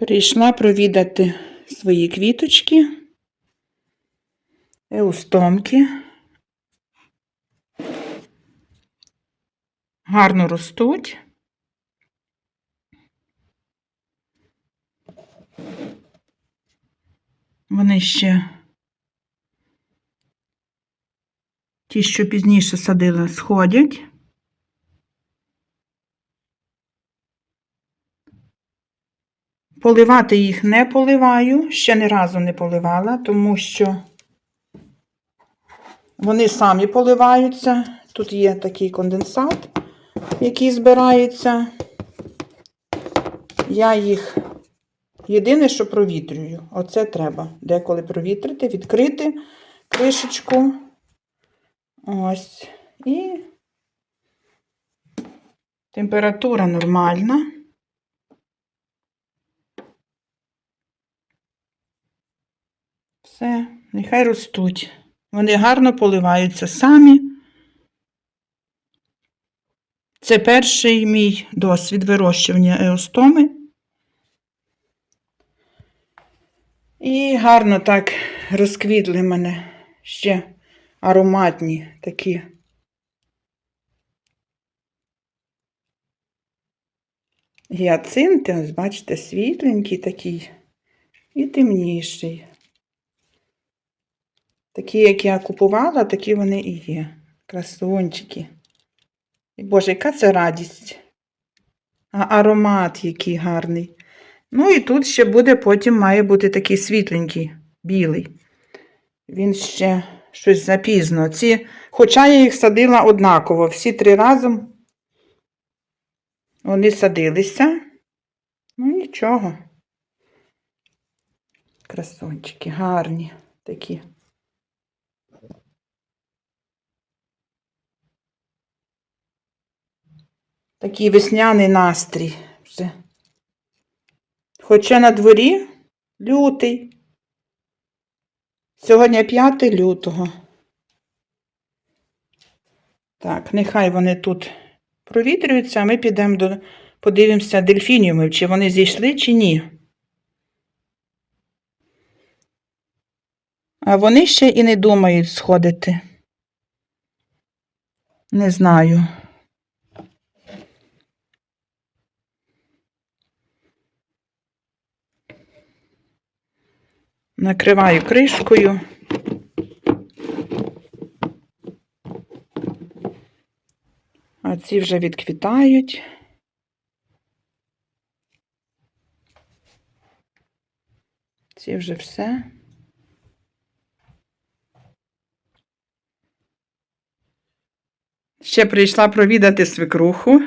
Прийшла провідати свої квіточки, еустомки. Гарно ростуть. Вони ще ті, що пізніше садила, сходять. Поливати їх не поливаю, ще ні разу не поливала, тому що вони самі поливаються. Тут є такий конденсат, який збирається. Я їх єдине, що провітрюю. Оце треба деколи провітрити, відкрити кришечку. Ось. І температура нормальна. Все, нехай ростуть. Вони гарно поливаються самі. Це перший мій досвід вирощування еостоми. І гарно так розквітли мене ще ароматні такі. Гіацинти, ось бачите, світленький такий і темніший. Такі, як я купувала, такі вони і є. Красунчики. І, Боже, яка це радість. А аромат який гарний. Ну і тут ще буде, потім має бути такий світленький, білий. Він ще щось запізно. Ці, хоча я їх садила однаково, всі три разом вони садилися. Ну, нічого. Красунчики, гарні такі. Такий весняний настрій вже. Хоча на дворі лютий. Сьогодні 5 лютого. Так, нехай вони тут провітрюються, а ми підемо до подивимося дельфініумів, чи вони зійшли, чи ні. А вони ще і не думають сходити. Не знаю. Накриваю кришкою. А ці вже відквітають. Ці вже все. Ще прийшла провідати свекруху.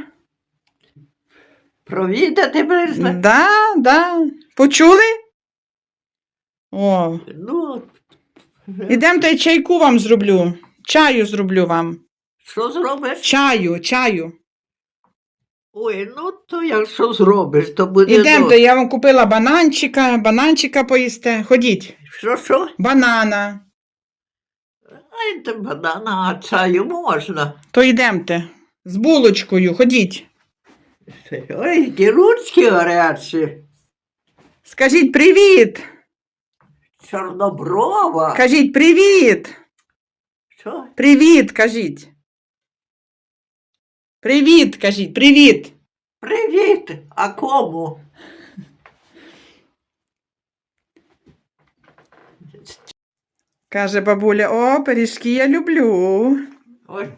Провідати прийшла? Да, да. Почули? О, Ну, ідемте я чайку вам зроблю. Чаю зроблю вам. що зробиш? Чаю, чаю. Ой, ну то якщо зробиш, то буде. Ідемте, я вам купила бананчика, бананчика поїсте. Ходіть. Що, що? Банана. Ай, банана, а чаю можна. То йдемте. З булочкою, ходіть. Ой, ті ручки гарячі. Скажіть привіт. Чорноброва. Кажіть привіт. Що? Привіт, кажіть. Привіт, кажіть, привіт. Привіт! А кому? Каже бабуля, о, пиріжки я люблю. Ой.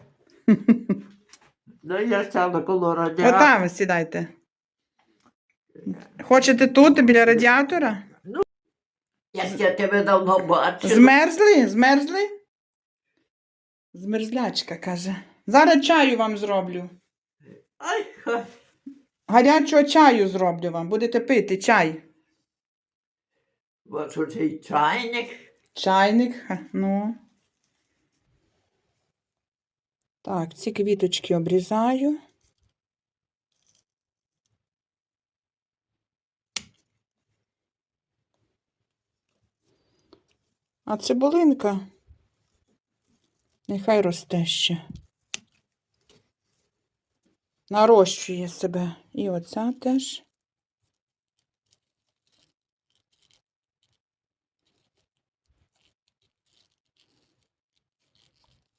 Ну, я сяду коло радіатора. Отам сідайте. Хочете тут, біля радіатора? Я тебе давно бачила. Змерзли? Змерзли? Змерзлячка, каже. Зараз чаю вам зроблю. Ай, хай. Гарячого чаю зроблю вам. Будете пити чай. Бачу цей чайник. Чайник, ха, ну. Так, ці квіточки обрізаю. А цибулинка нехай росте ще. Нарощує себе. І оця теж.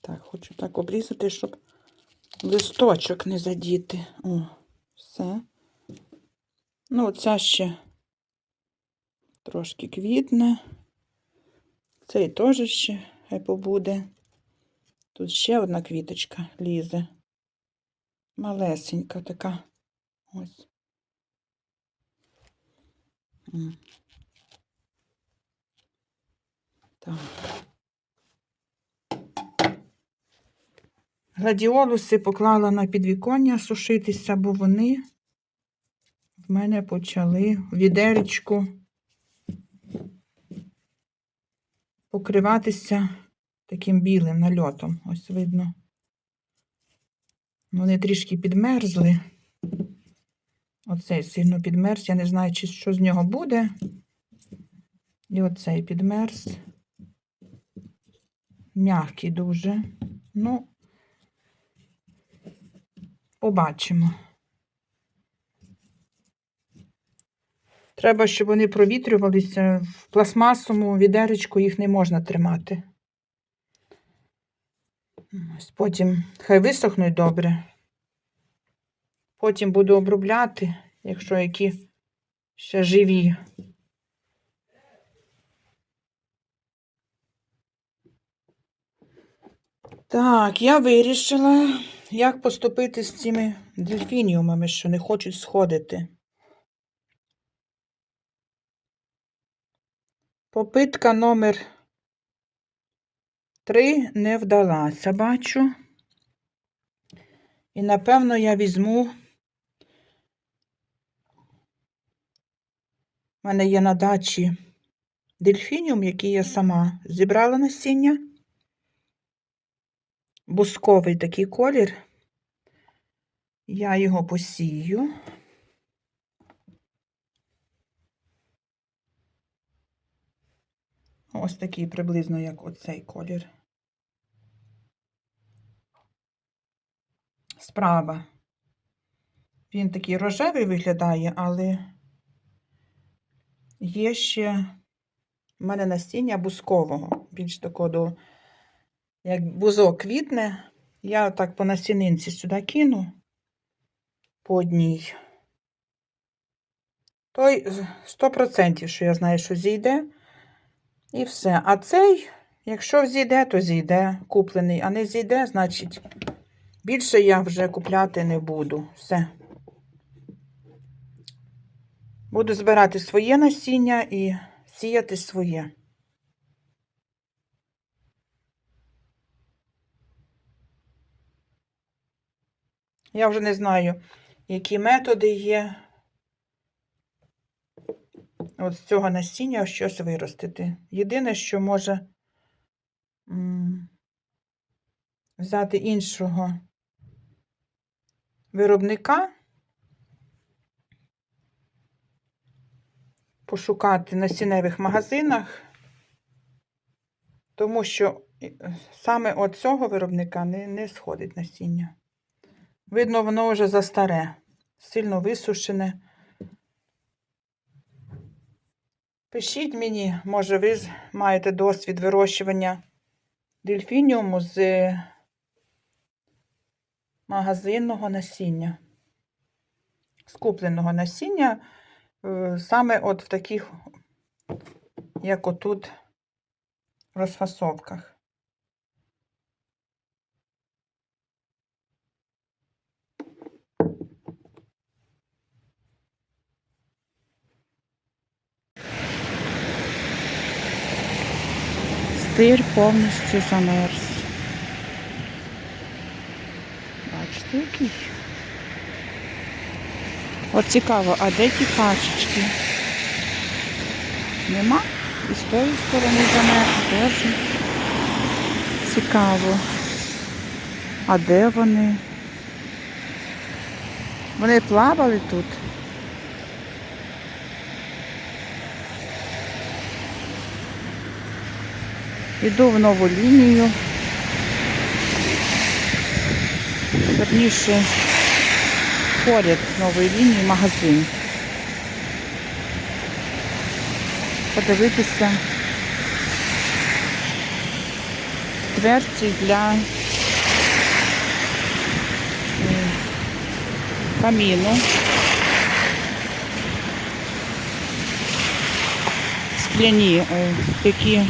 Так, хочу так обрізати, щоб листочок не задіти. О, все. Ну, оця ще трошки квітне. Цей теж ще хай побуде. Тут ще одна квіточка лізе. Малесенька така. Ось. Так. Гладіолуси поклала на підвіконня сушитися, бо вони в мене почали відеречку покриватися таким білим нальотом. Ось видно. Вони трішки підмерзли. Оцей сильно підмерз. Я не знаю, чи що з нього буде. І оцей підмерз. Мягкий дуже. Ну, побачимо. Треба, щоб вони провітрювалися. В пластмасовому відеречку їх не можна тримати. Ось потім хай висохнуть добре. Потім буду обробляти, якщо які ще живі. Так, я вирішила, як поступити з цими дельфініумами, що не хочуть сходити. Попитка номер три не вдалася, бачу. І, напевно, я візьму. У мене є на дачі дельфініум, який я сама зібрала насіння. Бусковий такий колір. Я його посію. Ось такий приблизно, як оцей колір. Справа. Він такий рожевий виглядає, але є ще в мене насіння бускового, більш такого до, як бузок квітне, я так по насінинці сюди кину по одній. Той 100%, що я знаю, що зійде. І все. А цей, якщо зійде, то зійде куплений, а не зійде, значить, більше я вже купляти не буду. Все. Буду збирати своє насіння і сіяти своє. Я вже не знаю, які методи є. От з цього насіння щось виростити. Єдине, що може взяти іншого виробника, пошукати на сіневих магазинах, тому що е, саме от цього виробника не, не сходить насіння. Видно, воно вже застаре, сильно висушене. Пишіть мені, може, ви маєте досвід вирощування дельфініуму з магазинного насіння, з купленого насіння, е, саме от в таких, як отут, розфасовках. Стир повністю замерз. Бачите, який? От цікаво, а де ті качечки? Нема? І з тої сторони замерз теж. Цікаво. А де вони? Вони плавали тут? Йду в нову лінію. Верніше поряд нової лінії магазин. Подивитися дверці для каміну. Скляні е, такі.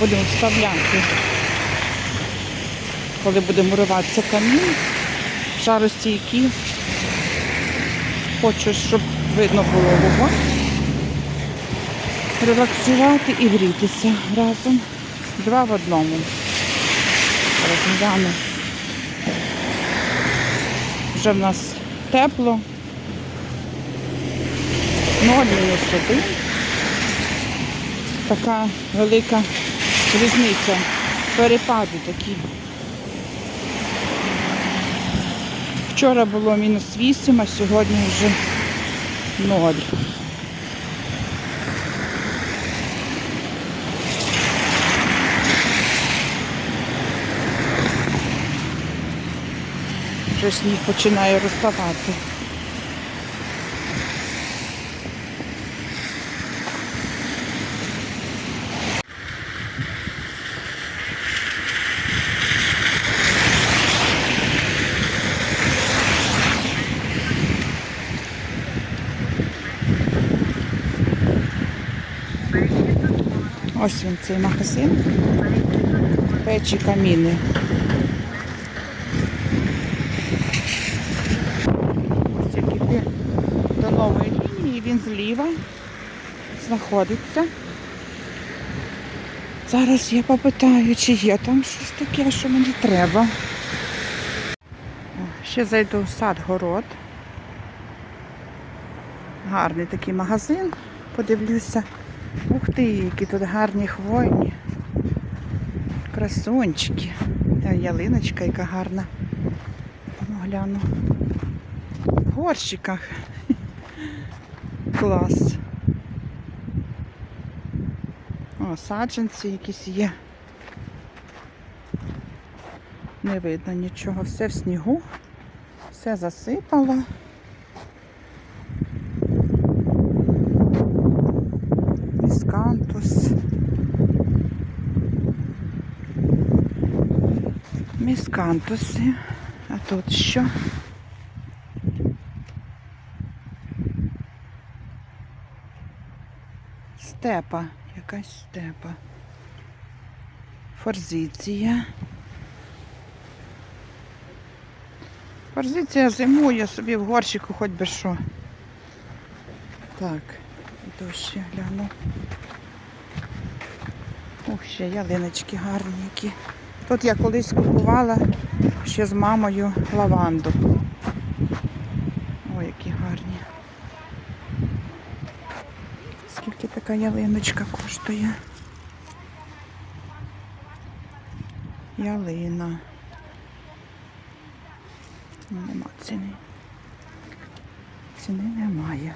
Будемо вставляти, коли буде муруватися камін, жаростійкі. Хочу, щоб видно було вогонь. Релаксувати і грітися разом. Два в одному. Розгляну. Вже в нас тепло. Ноль мінус один. Така велика різниця. Перепади такі. Вчора було мінус 8, а сьогодні вже 0. Вже сніг починає розставати. Ось він цей магазин. Печі каміни. Ось як іти до нової лінії, він зліва знаходиться. Зараз я попитаю, чи є там щось таке, що мені треба. Ще зайду в сад город. Гарний такий магазин. Подивлюся. Ух ти, які тут гарні хвойні. Красунчики. Ялиночка, яка гарна. Ну, гляну. В горщиках. Клас. О, саджанці якісь є. Не видно нічого, все в снігу, все засипало. Міскантус. Міскантуси. А тут що? Степа. Якась степа. Форзиція. Форзиція зимує собі в горщику хоч би що. Так, іду ще гляну. Ух, ще ялиночки гарні які. Тут я колись купувала ще з мамою лаванду. Ой, які гарні. Скільки така ялиночка коштує? Ялина. Ну, Нема ціни. Ціни немає.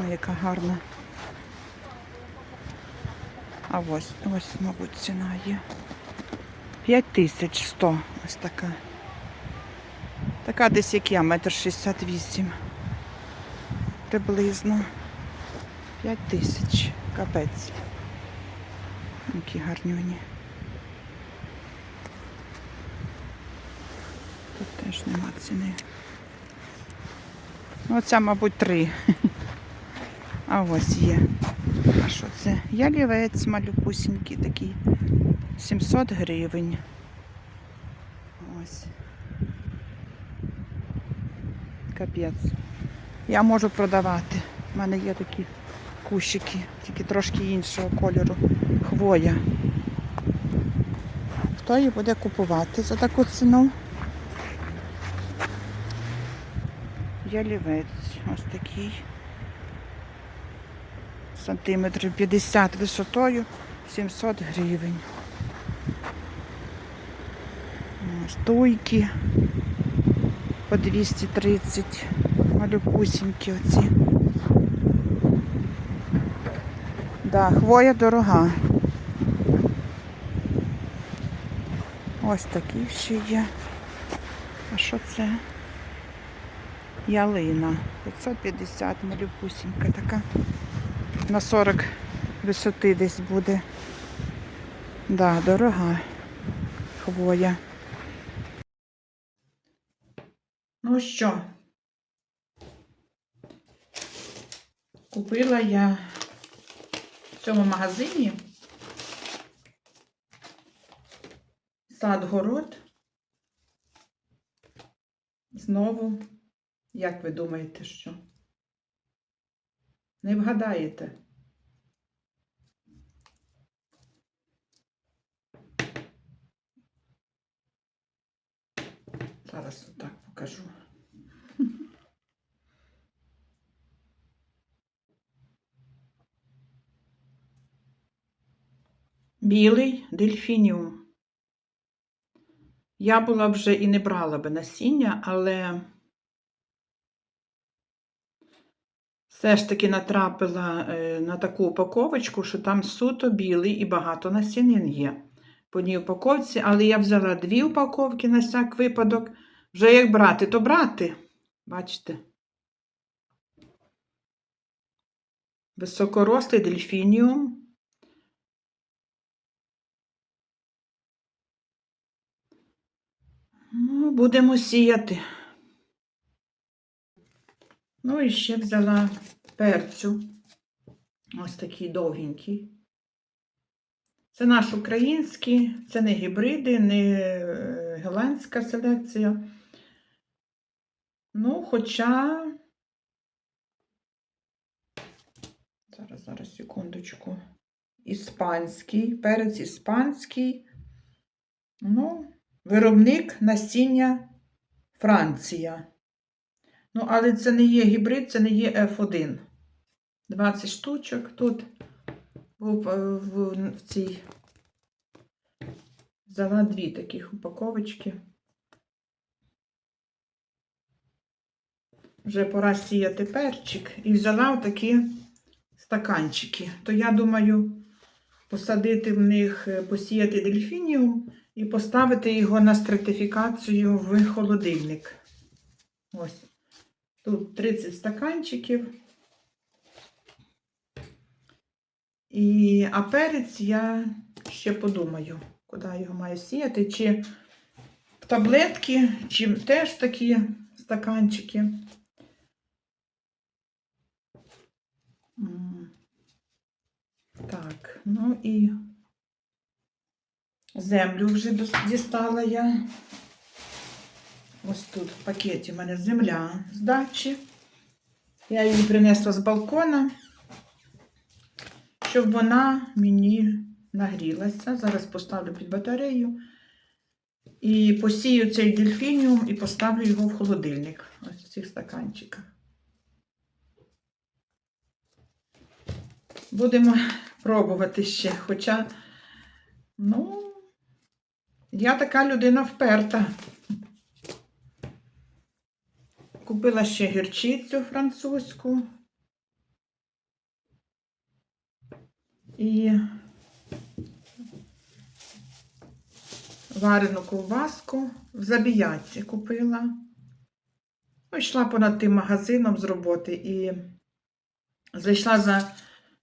Ой, яка гарна. А ось, ось, мабуть, ціна є. 5100 ось така. Така десь як я, метр шістдесят вісім. Приблизно. 5 тисяч. Капець. Які гарнюні. Тут теж нема ціни. Ну, Оця, мабуть, три. А ось є. А що це? Ялівець малюпусінький такий. 700 гривень. Ось. Капець. Я можу продавати. У мене є такі кущики, тільки трошки іншого кольору. Хвоя. Хто її буде купувати за таку ціну? Ялівець. Ось такий. Сантиметрів 50 висотою, 700 гривень. Ось Туйки по 230. Малюпусінькі оці. Да, хвоя дорога. Ось такі ще є. А що це? Ялина. 550 малюпусінька така. на 40 висоти десь буде. Да, дорога хвоя. Ну що? Купила я в цьому магазині сад город. Знову, як ви думаєте, що? Не вгадаєте? Зараз отак покажу. Білий дельфініум. Я була вже і не брала би насіння, але все ж таки натрапила е, на таку упаковочку, що там суто білий і багато насінин є по одній упаковці, але я взяла дві упаковки на всяк випадок. Вже як брати, то брати. Бачите? Високорослий дельфініум. Будемо сіяти. Ну і ще взяла перцю. Ось такий довгенький. Це наш український, це не гібриди, не е, голландська селекція. Ну, хоча. Зараз, зараз, секундочку. Іспанський, перець іспанський. Ну, виробник насіння Франція. Ну, але це не є гібрид, це не є F1. 20 штучок тут був е, в, цій. Взяла дві таких упаковочки. Вже пора сіяти перчик. І взяла такі стаканчики. То я думаю посадити в них, е, посіяти дельфініум і поставити його на стратифікацію в холодильник. Ось. Тут 30 стаканчиків. І, а перець я ще подумаю, куди його маю сіяти. Чи в таблетки, чи теж такі стаканчики. Так, ну і землю вже дістала я. Ось тут в пакеті в мене земля з дачі. Я її принесла з балкона, щоб вона мені нагрілася. Зараз поставлю під батарею. І посію цей дельфініум і поставлю його в холодильник. Ось в цих стаканчиках. Будемо пробувати ще. Хоча, ну, я така людина вперта. Купила ще гірчицю французьку. І варену ковбаску в забіятці купила. Ну, йшла понад тим магазином з роботи і зайшла за,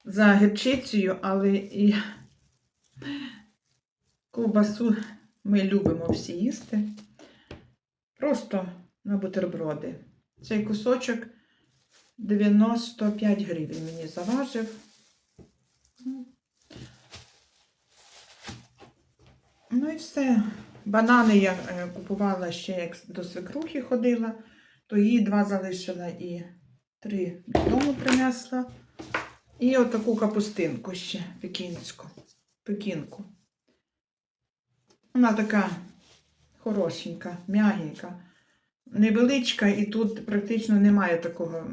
за гірчицею, але і ковбасу ми любимо всі їсти. Просто на бутерброди. Цей кусочок 95 гривень мені заважив. Ну і все. Банани я е, купувала ще як до свекрухи ходила, то її два залишила і три додому принесла. І отаку капустинку ще пекінську. Пекінку. Вона така хорошенька, м'ягенька невеличка, і тут практично немає такого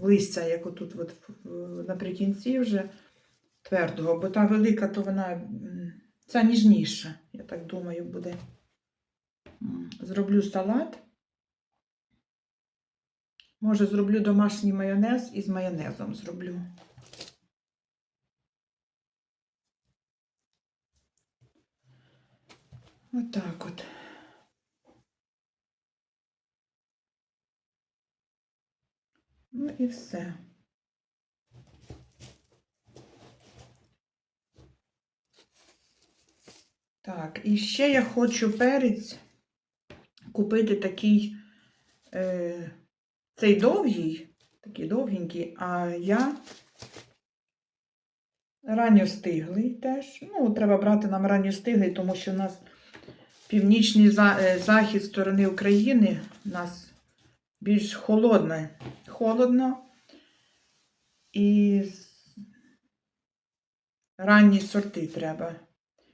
листя, як отут от наприкінці вже твердого, бо та велика, то вона ця ніжніша, я так думаю, буде. Зроблю салат. Може, зроблю домашній майонез і з майонезом зроблю. Отак от. Ну і все. Так, і ще я хочу перець купити такий е, цей довгий, такий довгенький, а я ранньостиглий теж. Ну, треба брати нам ранньостиглий, тому що у нас північний е, захід сторони України у нас більш холодне. Холодно. І ранні сорти треба.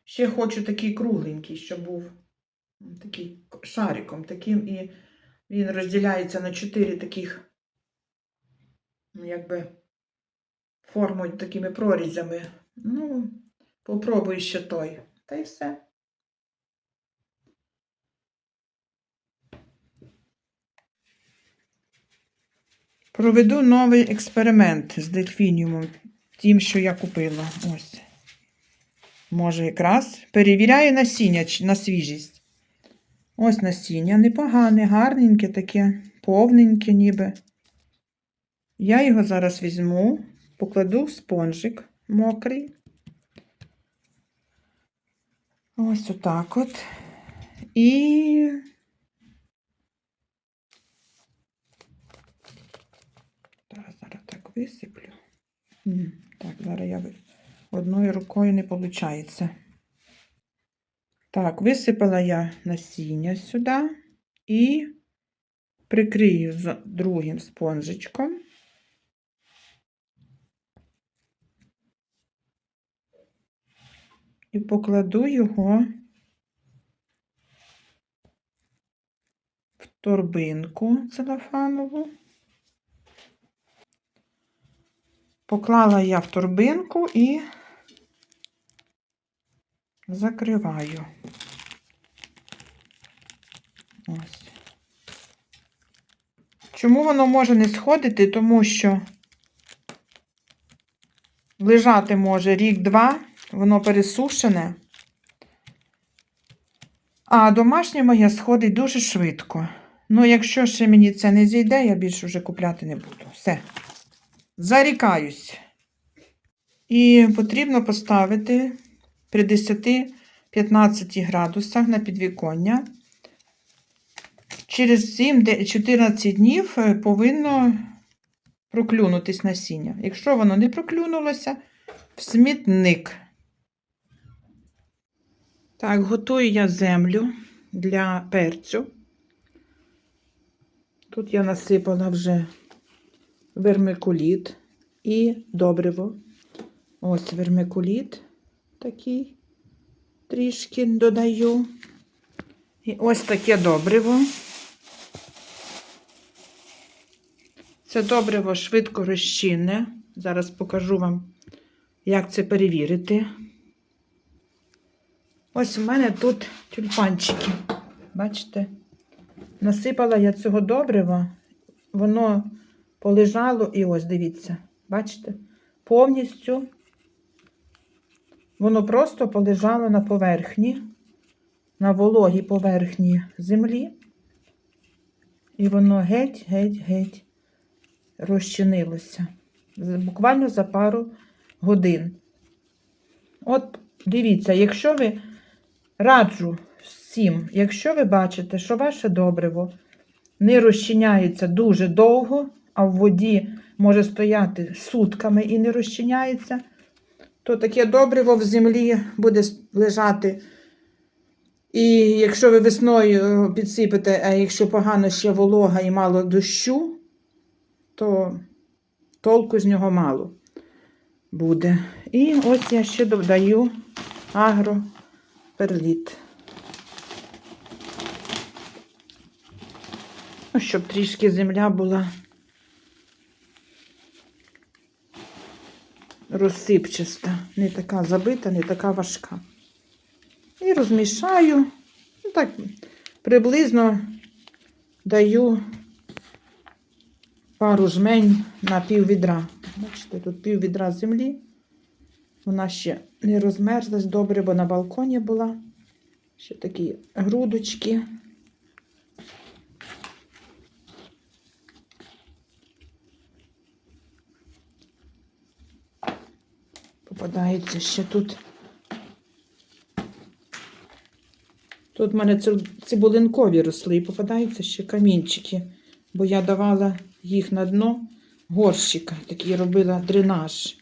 Ще хочу такий кругленький, щоб був такий шариком таким, і він розділяється на чотири таких, ну, якби формою такими прорізями. Ну, попробую ще той. Та й все. Проведу новий експеримент з дельфініумом, тим, що я купила. Ось. Може, якраз перевіряю насіння на свіжість. Ось насіння непогане, гарненьке таке, повненьке ніби. Я його зараз візьму, покладу в спонжик мокрий. Ось отак от. І Так, зараз так висиплю. Так, зараз я одною рукою не виходить. Так, висипала я насіння сюди і прикрию з другим спонжичком. І покладу його в торбинку целофанову. Поклала я в торбинку і закриваю. Ось. Чому воно може не сходити? Тому що лежати може рік-два, воно пересушене. А домашнє моє сходить дуже швидко. Ну, якщо ще мені це не зійде, я більше вже купляти не буду. Все. Зарікаюсь. І потрібно поставити при 10-15 градусах на підвіконня. Через 7-14 днів е, повинно проклюнутись насіння. Якщо воно не проклюнулося, в смітник. Так, готую я землю для перцю. Тут я насипала вже вермикуліт і добриво. Ось вермикуліт такий трішки додаю. І ось таке добриво. Це добриво швидко розчинне. Зараз покажу вам, як це перевірити. Ось у мене тут тюльпанчики. Бачите? Насипала я цього добрива, воно полежало і ось, дивіться, бачите? Повністю воно просто полежало на поверхні, на вологій поверхні землі. І воно геть, геть, геть розчинилося. Буквально за пару годин. От дивіться, якщо ви раджу всім, якщо ви бачите, що ваше добриво не розчиняється дуже довго, а в воді може стояти сутками і не розчиняється, то таке добриво в землі буде лежати. І якщо ви весною підсипете, а якщо погано ще волога і мало дощу, то толку з нього мало буде. І ось я ще додаю агроперліт. Ну, щоб трішки земля була розсипчаста, не така забита, не така важка. І розмішаю, ну так, приблизно даю пару жмень на пів відра. Бачите, тут пів відра землі. Вона ще не розмерзлась добре, бо на балконі була. Ще такі грудочки. Попадається ще тут Тут в мене циб- цибулинкові росли і попадаються ще камінчики, бо я давала їх на дно горщика, такий робила дренаж.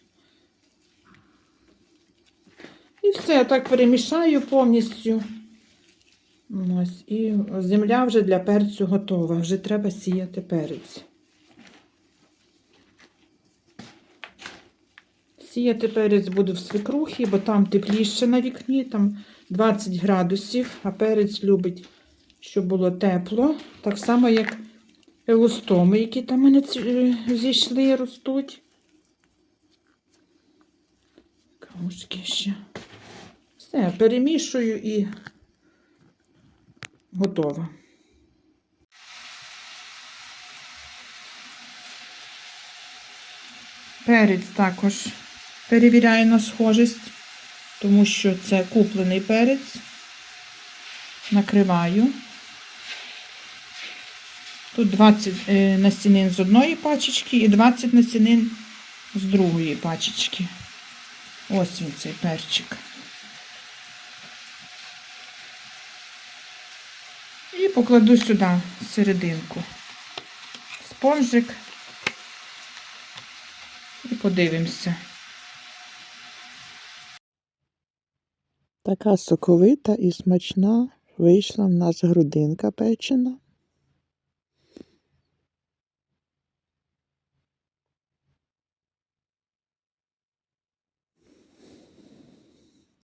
І все, я так перемішаю повністю. Ось, і земля вже для перцю готова. Вже треба сіяти перець. Сіяти перець буду в свекрухі, бо там тепліше на вікні, там 20 градусів, а перець любить, щоб було тепло. Так само, як елустоми, які там мене е, зійшли, ростуть. Камушки ще. Все, перемішую і готово. Перець також перевіряю на схожість, тому що це куплений перець. Накриваю. Тут 20 е, насінин з одної пачечки і 20 насінин з другої пачечки. Ось він цей перчик. І покладу сюди серединку. Спонжик. І подивимося. Така соковита і смачна вийшла в нас грудинка печена.